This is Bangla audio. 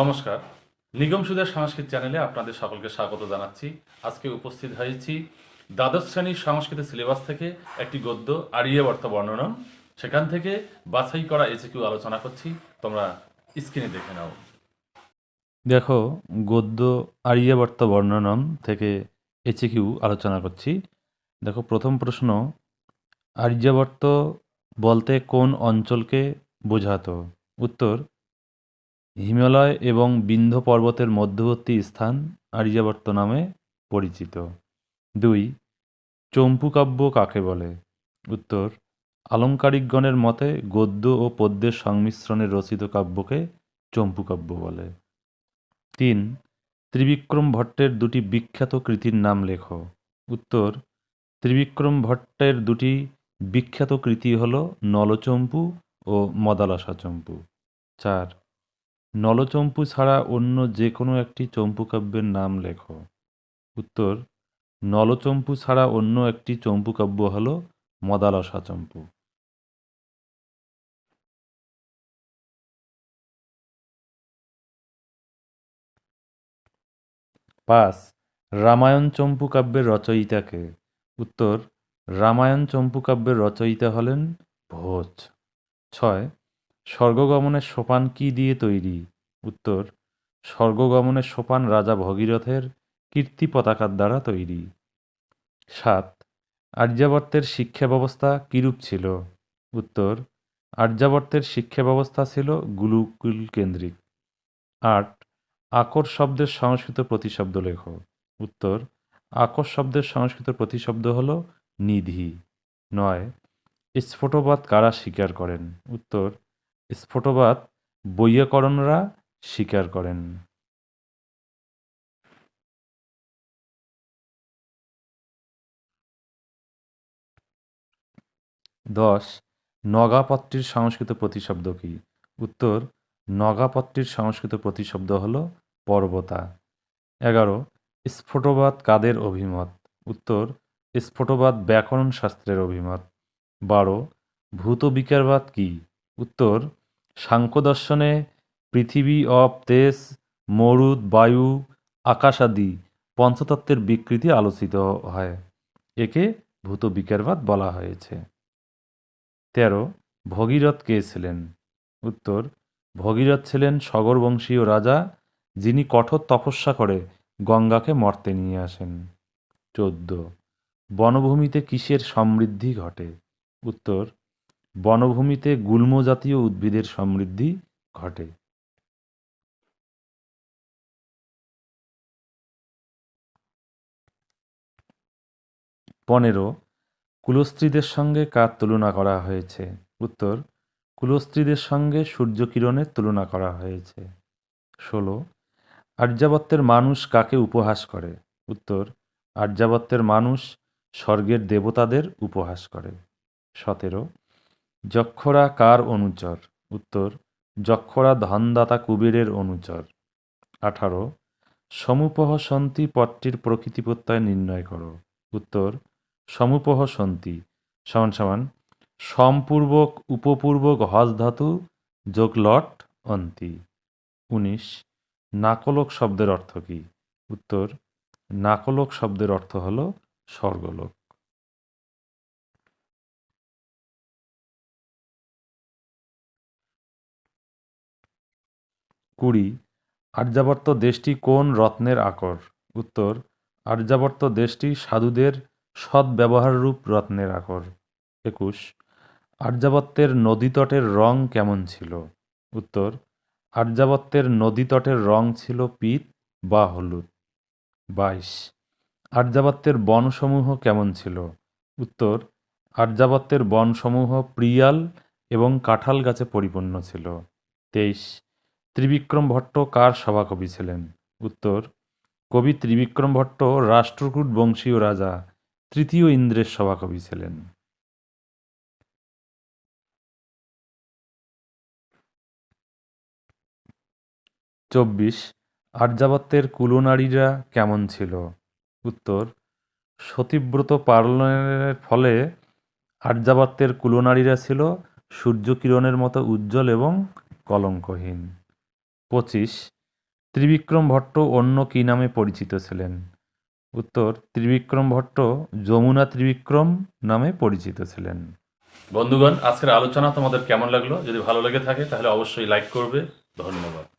নমস্কার। নিগম সুদের সংস্কৃত চ্যানেলে আপনাদের সকলকে স্বাগত জানাচ্ছি। আজকে উপস্থিত হয়েছি দ্বাদশ শ্রেণির সংস্কৃত সিলেবাস থেকে একটি গদ্য, আর্যবর্ত বর্ণনম সেখান থেকে বাছাই করা এসিকিউ আলোচনা করছি। তোমরা স্ক্রিনে দেখে নাও। দেখো, গদ্য, আর্যবর্ত বর্ণনম থেকে এসিকিউ আলোচনা করছি। দেখো, প্রথম প্রশ্ন, আর্যবর্ত বলতে কোন অঞ্চলকে বোঝাতো? উত্তর হিমালয় এবং বিন্ধ্য পর্বতের মধ্যবর্তী স্থান আর্যাবর্ত নামে পরিচিত। দুই, চম্পু কাব্য কাকে বলে? উত্তর, আলংকারিকগণের মতে গদ্য ও পদ্যের সংমিশ্রণে রচিত কাব্যকে চম্পু কাব্য বলে। তিন, ত্রিবিক্রম ভট্টের দুটি বিখ্যাত কৃতির নাম লেখ। উত্তর, ত্রিবিক্রম ভট্টের দুটি বিখ্যাত কৃতি হল নলচম্পু ও মদালসা চম্পু চার নলচম্পু ছাড়া অন্য যে কোনো একটি চম্পু কাব্যের নাম লেখো। উত্তর, নলচম্পু ছাড়া অন্য একটি চম্পু কাব্য হল মদালসা চম্পু। পাঁচ, রামায়ণ চম্পু কাব্যের রচয়িতাকে। উত্তর, রামায়ণ চম্পু কাব্যের রচয়িতা হলেন ভোজ। ছয় স্বর্গগমনের সোপান কি দিয়ে তৈরি? উত্তর, স্বর্গগমনের সোপান রাজা ভগীরথের কীর্তি পতাকার দ্বারা তৈরি। সাত, আর্যাবর্তের শিক্ষা ব্যবস্থা কিরূপ ছিল? উত্তর, আর্যাবর্তের শিক্ষা ব্যবস্থা ছিল গুরুকুল কেন্দ্রিক আট, আকর শব্দের সংস্কৃত প্রতিশব্দ লেখ। উত্তর, আকর শব্দের সংস্কৃত প্রতিশব্দ হল নিধি। নয়, স্ফোটবাদ কারা স্বীকার করেন? উত্তর স্ফোটবাদ বৈয়াকরণরা স্বীকার করেন। দশ নগাপত্রির সংস্কৃত প্রতিশব্দ কি? উত্তর নগাপত্রির সংস্কৃত প্রতিশব্দ হল পর্বতা। এগারো, স্ফোটবাদ কাদের অভিমত? উত্তর, স্ফোটবাদ ব্যাকরণ শাস্ত্রের অভিমত। বারো ভূত বিকারবাদ কি? উত্তর সাংখ্য দর্শনে পৃথিবী অপ তেজ, মরুদ, বায়ু আকাশাদি পঞ্চতত্ত্বের বিকৃতি আলোচিত হয়। একে ভূত বিকারবাদ বলা হয়েছে। তেরো, ভগীরথ কে ছিলেন? উত্তর, ভগীরথ ছিলেন সগরবংশীয় রাজা যিনি কঠোর তপস্যা করে গঙ্গাকে মর্তে নিয়ে আসেন। চোদ্দ, বনভূমিতে কিসের সমৃদ্ধি ঘটে? উত্তর বনভূমিতে গুল্ম জাতীয় উদ্ভিদের সমৃদ্ধি ঘটে। পনেরো, কুলস্ত্রীদের সঙ্গে কার তুলনা করা হয়েছে? উত্তর, কুলস্ত্রীদের সঙ্গে সূর্যকিরণের তুলনা করা হয়েছে। ষোলো, আর্যাবত্যের মানুষ কাকে উপহাস করে? উত্তর, আর্যাবত্যের মানুষ স্বর্গের দেবতাদের উপহাস করে। সতেরো যক্ষরা কার অনুচর? উত্তর, যক্ষরা ধনদাতা কুবেরের অনুচর। আঠারো, সমুপহ সন্তি পদটির প্রকৃতি প্রত্যয় নির্ণয় করো। উত্তর, সমুপহ সন্তি। সমান সমান, সম্পূর্বক উপপূর্বক হজ ধাতু, যোগ লট, অন্তি। উনিশ, নাকলক শব্দের অর্থ কী? উত্তর, নাকলক শব্দের অর্থ হল স্বর্গলোক। কুড়ি, আর্যাবর্ত দেশটি কোন রত্নের আকর? উত্তর, আর্যাবর্ত দেশটি সাধুদের সদ্ব্যবহাররূপ রত্নের আকর। একুশ, আর্যাবত্যের নদীতটের রং কেমন ছিল? উত্তর, আর্যাবত্যের নদীতটের রং ছিল পিত বা হলুদ। বাইশ, আর্যাবত্যের বনসমূহ কেমন ছিল? উত্তর, আর্যাবত্যের বনসমূহ প্রিয়াল এবং কাঁঠাল গাছে পরিপূর্ণ ছিল। তেইশ ত্রিবিক্রম ভট্ট কার সভাকবি ছিলেন? উত্তর, কবি ত্রিবিক্রম ভট্ট রাষ্ট্রকূট বংশীয় রাজা তৃতীয় ইন্দ্রের সভাকবি ছিলেন। চব্বিশ, আর্যাবত্যের কুলনারীরা কেমন ছিল? উত্তর, সতীব্রত পালনের ফলে আর্যাবত্যের কুলনারীরা ছিল সূর্যকিরণের মতো উজ্জ্বল এবং কলঙ্কহীন। পঁচিশ, ত্রিবিক্রম ভট্ট অন্য কী নামে পরিচিত ছিলেন? উত্তর, ত্রিবিক্রম ভট্ট যমুনা ত্রিবিক্রম নামে পরিচিত ছিলেন। বন্ধুগণ, আজকের আলোচনা তোমাদের কেমন লাগল? যদি ভালো লেগে থাকে, তাহলে অবশ্যই লাইক করবে। ধন্যবাদ।